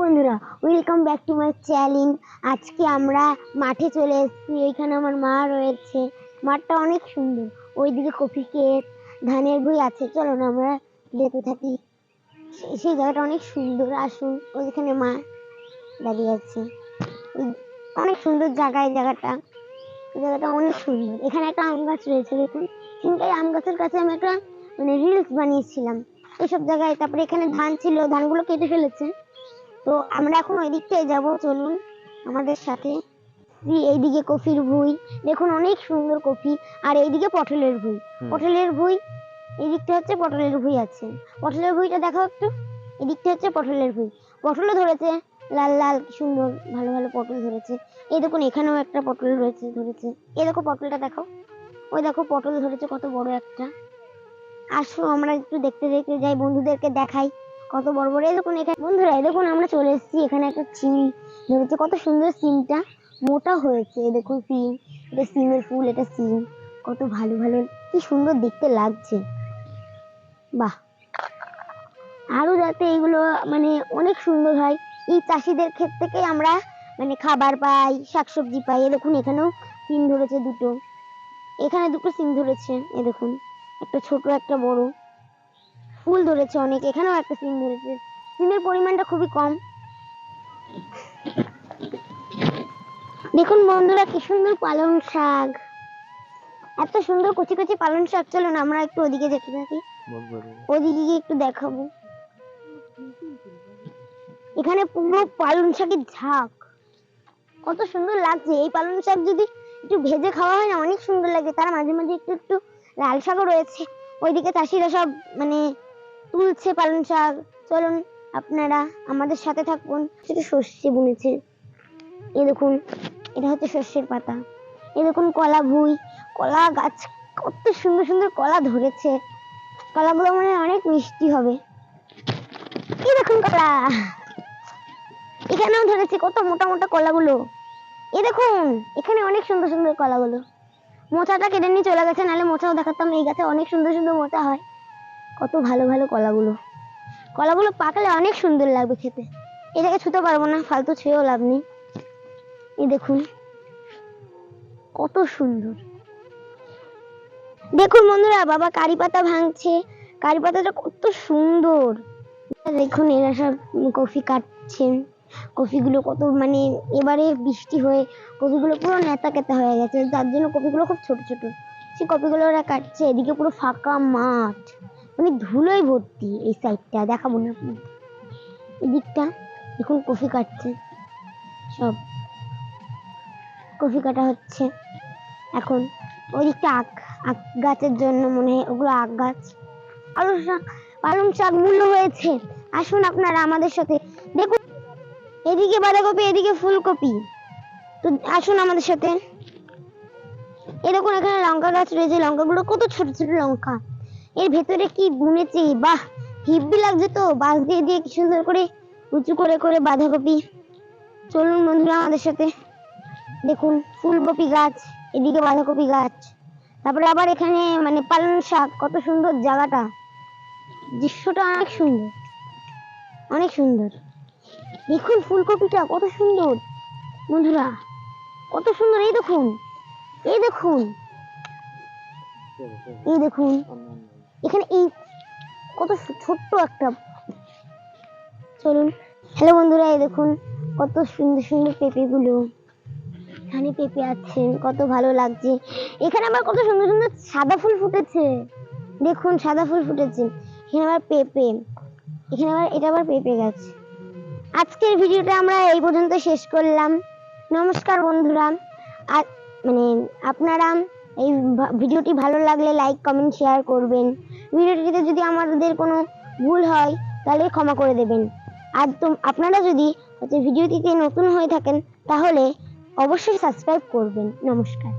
বন্ধুরা welcome back to my channel আজকে আমরা মাঠে চলে এসেছি, এখানে আমার মা রয়েছে। মাঠটা অনেক সুন্দর। ওইদিকে কফি ক্ষেত ধানের বই আছে। চলো না, আমরা যেতে থাকি। সেই জায়গাটা অনেক সুন্দর। আসুন, ওইখানে মা দাঁড়িয়ে আছে। অনেক সুন্দর জায়গা এই জায়গাটা। জায়গাটা অনেক সুন্দর। এখানে একটা আম গাছ রয়েছে, দেখুন। কিন্তু আম গাছের কাছে আমি একটা মানে রিলস বানিয়েছিলাম। এইসব জায়গায়, তারপরে এখানে ধান ছিল, ধানগুলো কেটে ফেলেছে। তো আমরা এখন ওই দিকটায় যাব চলুন আমাদের সাথে। এই এইদিকে কফির ভুই। দেখুন অনেক সুন্দর কফি। আর এইদিকে পটলের ভুই। পটলের ভুই এই দিকটা হচ্ছে পটলের ভুই আছে। পটলের ভুইটা দেখাও একটু। এই দিকটা হচ্ছে পটলের ভুই। পটলও ধরেছে লাল লাল সুন্দর ভালো ভালো পটল ধরেছে। এই দেখুন এখানেও একটা পটল রয়েছে ধরেছে। এই দেখো পটলটা দেখো ওই দেখো পটল ধরেছে কত বড় একটা। আসো আমরা একটু দেখতে দেখতে যাই বন্ধুদেরকে দেখাই। কত বড় বড়, এই দেখুন এখানে, বন্ধুরা দেখুন আমরা চলে এসেছি, এখানে একটা সিম ধরেছে কত সুন্দর সিমটা মোটা হয়েছে দেখুন সিম এটা সিমের ফুল, এটা সিম কত ভালো ভালো, কি সুন্দর দেখতে লাগছে, বাহ। আরও যাতে এগুলো মানে অনেক সুন্দর হয়, এই চাষিদের ক্ষেত থেকে আমরা মানে খাবার পাই, শাকসবজি পাই, এই দেখুন এখানেও সিম ধরেছে দুটো, এখানে দুটো সিম ধরেছে এ দেখুন, একটা ছোট, একটা বড়। ফুল ধরেছে অনেক, এখানেও একটা সিম ধরেছে। সিমের পরিমাণটা খুবই কম। দেখুন বন্ধুরা, কি সুন্দর পালং শাক। এত সুন্দর কচি কচি পালং শাক। চলো না আমরা একটু ওদিকে যেতে থাকি। ওদিকে গিয়ে একটু দেখাবো। এখানে পুরো পালং শাকের ঝাঁক। কত সুন্দর লাগছে। এই পালং শাক যদি একটু ভেজে খাওয়া হয় না, অনেক সুন্দর লাগে। তার মাঝে মাঝে একটু একটু লাল শাকও রয়েছে। ওইদিকে চাষিরা সব মানে তুলছে পালং শাক। চলুন, আপনারা আমাদের সাথে থাকুন। সেটা সর্ষে বুনেছে। এই দেখুন, এটা হচ্ছে সর্ষের পাতা। এই দেখুন, কলা ভুই। কলা গাছ কত সুন্দর সুন্দর কলা ধরেছে। কলাগুলো মানে অনেক মিষ্টি হবে। এই দেখুন কলা। এখানেও ধরেছে কত মোটা মোটা কলাগুলো। এ দেখুন, এখানে অনেক সুন্দর সুন্দর কলাগুলো। মোচাটা কেটে নিয়ে চলে গেছে, নাহলে মোচাও দেখাতাম। এই গাছে অনেক সুন্দর সুন্দর মোচা হয়। কত ভালো ভালো কলাগুলো। কলাগুলো পাকলে অনেক সুন্দর লাগবে খেতে। এটাকে ছুতে পারব না, ফালতু ছুঁয়েও লাভ নেই। এই দেখুন, কত সুন্দর। দেখুন বন্ধুরা, বাবা কারি পাতা ভাঙছে। কারি পাতাটা কত সুন্দর। দেখুন, এরা সব কফি কাটছেন কফিগুলো কত মানে এবারে বৃষ্টি হয়ে কপিগুলো পুরো নেতা কেতা হয়ে গেছে। যার জন্য কপিগুলো খুব ছোট ছোট। সেই কপিগুলো ওরা কাটছে, এদিকে পুরো ফাঁকা মাঠ। মানে ধুলোয় ভর্তি এই সাইডটা দেখাবো না। এদিকটা এখন কফি কাটছে। সব। কফি কাটা হচ্ছে। এখন ওই দিকটা আখ আখ গাছের জন্য মনে হয় ওগুলো আখ গাছ। পালং শাক পালং শাক মূল্য হয়েছে। আসুন আপনারা আমাদের সাথে। দেখুন, এদিকে বাঁধাকপি, এদিকে ফুলকপি। তো আসুন আমাদের সাথে। দেখুন এখানে লঙ্কা গাছ রয়েছে। লঙ্কাগুলো কত ছোট ছোট লঙ্কা। এর ভেতরে কি বুনেছে বাহ, হিব্বি লাগছে তো। বাঁশ দিয়ে দিয়ে কি সুন্দর করে উঁচু করে করে বাঁধাকপি। চলুন বন্ধুরা আমাদের সাথে। দেখুন, ফুলকপি গাছ, এদিকে বাঁধাকপি গাছ। তারপরে আবার এখানে মানে পালং শাক, কত সুন্দর জায়গাটা। দৃশ্যটা অনেক সুন্দর। অনেক সুন্দর। দেখুন ফুলকপিটা কত সুন্দর। বন্ধুরা, কত সুন্দর। এই দেখুন এই দেখুন এই দেখুন। এখানে এই কত ছোট্ট একটা চলুন। হ্যালো বন্ধুরা, এই দেখুন কত সুন্দর সুন্দর পেঁপে গুলো এখানে পেঁপে আছে, কত ভালো লাগছে। এখানে আবার কত সুন্দর সুন্দর সাদা ফুল ফুটেছে। দেখুন, সাদা ফুল ফুটেছে। এখানে আবার পেঁপে। এখানে আবার এটা আবার পেঁপে গাছ। আজকের ভিডিওটা আমরা এই পর্যন্ত শেষ করলাম। নমস্কার বন্ধুরা। মানে আপনারা এই ভিডিওটি ভালো লাগলে লাইক, কমেন্ট, শেয়ার করবেন। ভিডিওটিতে যদি আমাদের কোনো ভুল হয়, তাহলে ক্ষমা করে দেবেন। আর তো আপনারা যদি হচ্ছে ভিডিওটিতে নতুন হয়ে থাকেন, তাহলে অবশ্যই সাবস্ক্রাইব করবেন। নমস্কার।